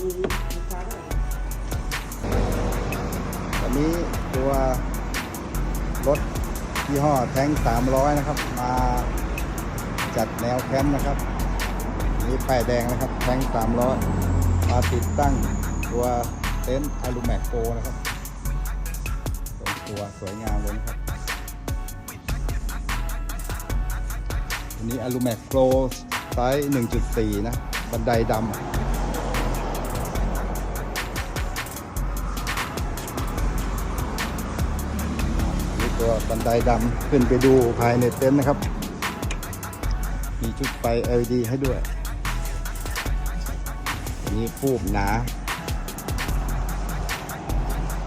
อันนี้ตัวรถยี่ห้อแท้ง300 นะครับ มาจัดแนวแคมป์นะครับ นี่ป้ายแดงนะครับ แท้ง300 มาติดตั้งตัวเต็นท์อลูแมกโกนะครับตรงตัวสวยงามเลยนะครับอันนี้อลูแมกโกไซส์1.4 นะ บันไดดำ ตัวบันไดดำขึ้นไปดูภายในเต็นท์นะครับ มีชุดไฟ LED ให้ด้วยนนี้ฟูบหนา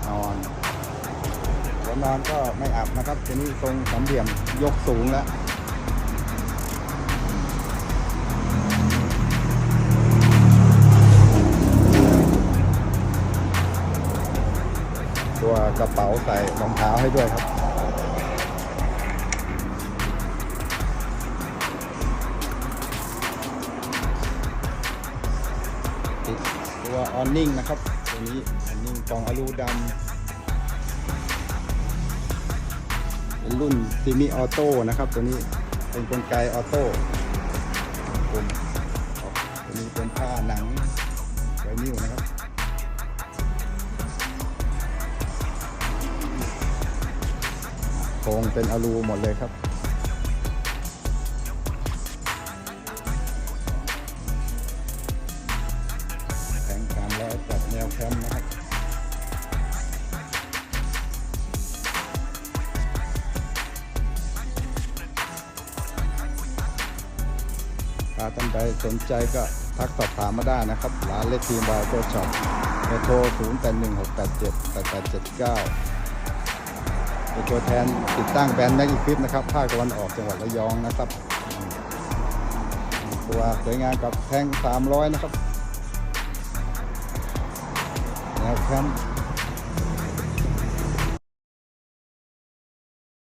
นอนหัวนอนก็ไม่อับนะครับทีนี้ทรงสามเหลี่ยมยกสูงแล้วตัวกระเป๋าใส่รองเท้าให้ด้วยครับ ตัวออนนิ่งนะครับ ตัวนี้ออนนิ่งกล่องอลูดำเป็นรุ่นซีมิออโต้นะครับ ตัวนี้เป็นกลไกออโต้ตัวนี้เป็นผ้าหนังไวนิลนะครับโครงเป็นอลูหมดเลยครับ ถ้าท่านใดสนใจก็ทักสอบถามมาได้นะครับ ร้านเลทีมบายโตช็อปโทร 0 8 1 6 8 7 8 8 7 9เป็นตัวแทนติดตั้งแบรนด์แม็กอีฟิปนะครับ ภาคตะวันออกจังหวัดระยองนะครับ ตัวสวยงามกับแท่ง 300 นะครับ แนวแคมป์